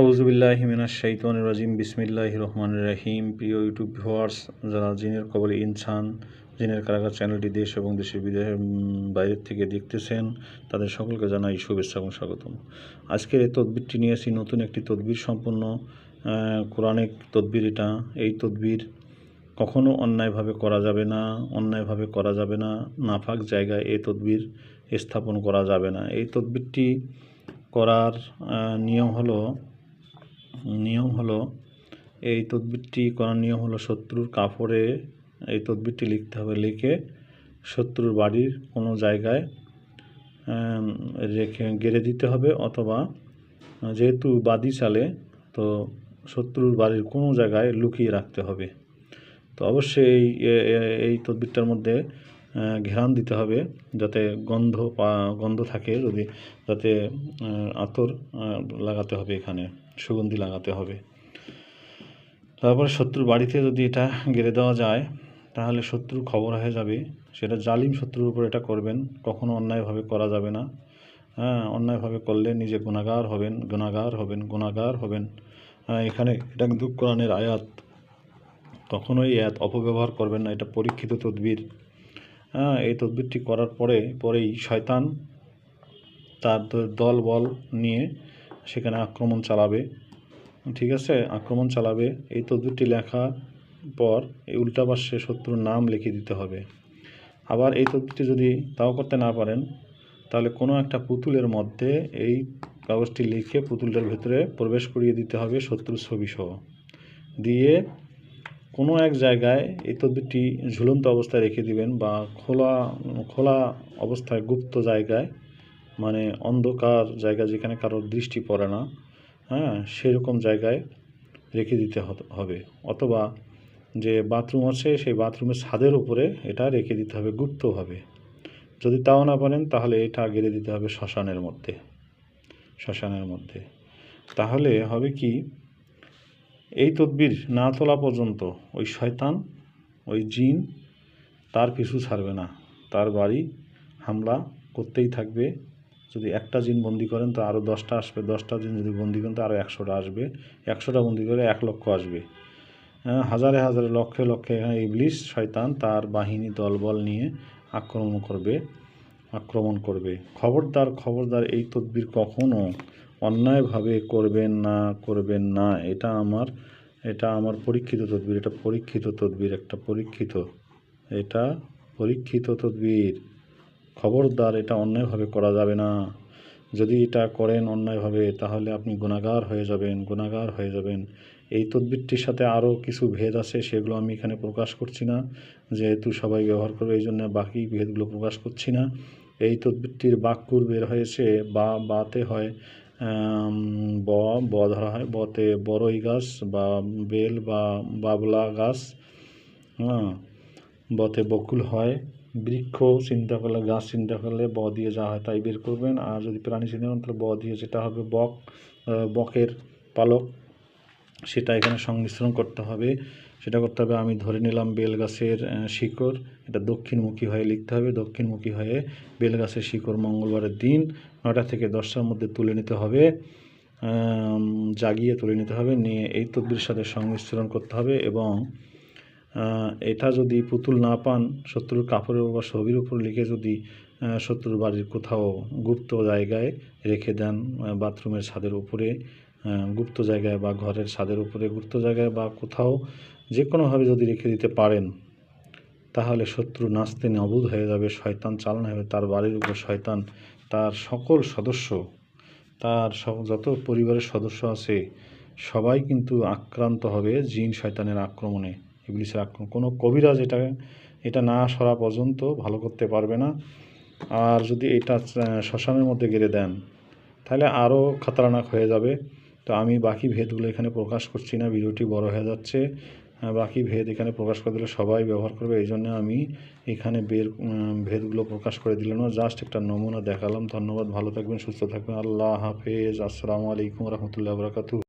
আউজুবিল্লাহ মিনাশ শাইতান রাজিম বিসমিল্লাহ রহমান রাহিম। প্রিয় ইউটিউব ভিউয়ার্স, যারা জিনের কবলে ইনসান, জিনের কারাগার চ্যানেলটি দেশ এবং দেশের বিদেশের বাইরের থেকে দেখতেছেন, তাদের সকলকে জানাই শুভেচ্ছা এবং স্বাগতম। আজকের এই তদবিরটি নিয়েছি নতুন একটি তদবির সম্পূর্ণ কোরআনিক তদবির এটা। এই তদবির কখনো অন্যায়ভাবে করা যাবে না, অন্যায়ভাবে করা যাবে না, নাফাক জায়গায় এই তদবির স্থাপন করা যাবে না। এই তদবিরটি করার নিয়ম হলো নিয়ম হলো, এই তদবিরটি করার নিয়ম হলো শত্রুর কাপড়ে এই তদবিরটি লিখতে হবে। লিখে শত্রুর বাড়ির কোনো জায়গায় রেখে গেড়ে দিতে হবে অথবা যেহেতু বাদি চালে, তো শত্রুর বাড়ির কোনো জায়গায় লুকিয়ে রাখতে হবে। তো অবশ্যই এই এই তদবিরটার মধ্যে ঘেরান দিতে হবে যাতে গন্ধ গন্ধ থাকে যদি, যাতে আতর লাগাতে হবে এখানে। সুগন্ধি লাগাতে হবে। তারপরে শত্রুর বাড়িতে যদি এটা গেড়ে দেওয়া যায় তাহলে শত্রুর খবর হয়ে যাবে সেটা জালিম শত্রুর উপর এটা করবেন কখনো অন্যায়ভাবে করা যাবে না। হ্যাঁ অন্যায়ভাবে করলে নিজে গুণাগার হবেন গুণাগার হবেন গুণাগার হবেন। হ্যাঁ, এখানে এটা কিন্তু কোরআনের আয়াত। কখনোই আয়াত অপব্যবহার করবেন না এটা পরীক্ষিত তদবির। হ্যাঁ এই তদবিরটি করার পরে পরেই শয়তান তার দল বল নিয়ে সেখানে আক্রমণ চালাবে। ঠিক আছে? আক্রমণ চালাবে। এই তদবিরটি লেখা পর এই উল্টা পাশে শত্রুর নাম লিখে দিতে হবে। আবার এই তদবিরটি যদি তাও করতে না পারেন, তাহলে কোনো একটা পুতুলের মধ্যে এই কাগজটি লিখে পুতুলটার ভেতরে প্রবেশ করিয়ে দিতে হবে শত্রুর ছবি সহ দিয়ে কোনো এক জায়গায় এই তদবিরটি ঝুলন্ত অবস্থায় রেখে দিবেন বা খোলা খোলা অবস্থায় গুপ্ত জায়গায় মানে অন্ধকার জায়গা যেখানে কারোর দৃষ্টি পড়ে না হ্যাঁ সেরকম জায়গায় রেখে দিতে হবে। অথবা যে বাথরুম আছে, সেই বাথরুমের ছাদের উপরে এটা রেখে দিতে হবে গুপ্তভাবে। যদি তাও না পারেন, তাহলে এটা গেড়ে দিতে হবে শ্মশানের মধ্যে। শ্মশানের মধ্যে। তাহলে হবে কি, এই তদবির না তোলা পর্যন্ত ওই শয়তান, ওই জিন তার পিছু ছাড়বে না। তার বাড়ি হামলা করতেই থাকবে। যদি একটা জিন বন্দি করেন তো আরও দশটা আসবে। দশটা জিন যদি বন্দি করেন তো আরও একশোটা আসবে। একশোটা বন্দি করে এক লক্ষ আসবে। হ্যাঁ, হাজারে হাজারে লক্ষে লক্ষে এখানে ইবলিশ শয়তান তার বাহিনী দলবল নিয়ে আক্রমণ করবে আক্রমণ করবে। খবরদার খবরদার এই তদবির কখনও অন্যায়ভাবে করবেন না করবেন না। এটা আমার এটা আমার পরীক্ষিত তদবির এটা পরীক্ষিত তদবির একটা পরীক্ষিত এটা পরীক্ষিত তদবির। খবরদার, এটা অন্যায়ভাবে করা যাবে না। যদি এটা করেন অন্যায়ভাবে, তাহলে আপনি গুণাগার হয়ে যাবেন গুণাগার হয়ে যাবেন। এই তদবিরটির সাথে আরও কিছু ভেদ আছে, সেগুলো আমি এখানে প্রকাশ করছি না। যেহেতু সবাই ব্যবহার করবে, এই জন্য বাকি ভেদগুলো প্রকাশ করছি না। এই তদবিরটির বাক্যুর বের হয়েছে, বা বাতে হয় ব ব ধরা হয়, বতে বড়ই গাছ, বা বেল, বা বাবলা গাছ হ্যাঁ বতে বকুল হয়। বৃক্ষ চিন্তা করলে, গাছ চিন্তা করলে ব দিয়ে যা হয় তাই বের করবেন। আর যদি প্রাণী চিন্তা করেন তাহলে ব দিয়ে যেটা হবে, বক বকের পালক, সেটা এখানে সংমিশ্রণ করতে হবে। সেটা করতে হবে, আমি ধরে নিলাম বেল গাছের শিকড়। এটা দক্ষিণমুখী হয়ে লিখতে হবে। দক্ষিণমুখী হয়ে বেল গাছের শিকড় মঙ্গলবারের দিন নটা থেকে দশটার মধ্যে তুলে নিতে হবে। জাগিয়ে তুলে নিতে হবে। নিয়ে এই তদবির সাথে সংমিশ্রণ করতে হবে এবং এটা যদি পুতুল না পান, শত্রুর কাপড়ের বা ছবির উপর লিখে যদি শত্রুর বাড়ির কোথাও গুপ্ত জায়গায় রেখে দেন বাথরুমের ছাদের উপরে গুপ্ত জায়গায় বা ঘরের ছাদের উপরে, গুপ্ত জায়গায় বা কোথাও যে কোনোভাবে যদি রেখে দিতে পারেন, তাহলে শত্রু নাচতে নবুদ হয়ে যাবে, শয়তান চালানো হবে তার বাড়ির উপর শয়তান, তার সকল সদস্য, তার যত পরিবারের সদস্য আছে, সবাই কিন্তু আক্রান্ত হবে জিন শয়তানের আক্রমণে। ইবলিসের আক্রমণ কোনো কবিরাজ এটা এটা না সরা পর্যন্ত ভালো করতে পারবে না। আর যদি এটা শ্মশানের মধ্যে গেড়ে দেন, তাহলে আরও খাতরানাক হয়ে যাবে। তো আমি বাকি ভেদগুলো এখানে প্রকাশ করছি না, ভিডিওটি বড় হয়ে যাচ্ছে। বাকি ভেদ এখানে প্রকাশ করে দিলে সবাই ব্যবহার করবে, এই জন্য আমি এখানে বের ভেদগুলো প্রকাশ করে দিলাম। না জাস্ট একটা নমুনা দেখালাম। ধন্যবাদ, ভালো থাকবেন, সুস্থ থাকবেন। আল্লাহ হাফেজ। আসসালামু আলাইকুম রহমতুল্লাহ বরকাতু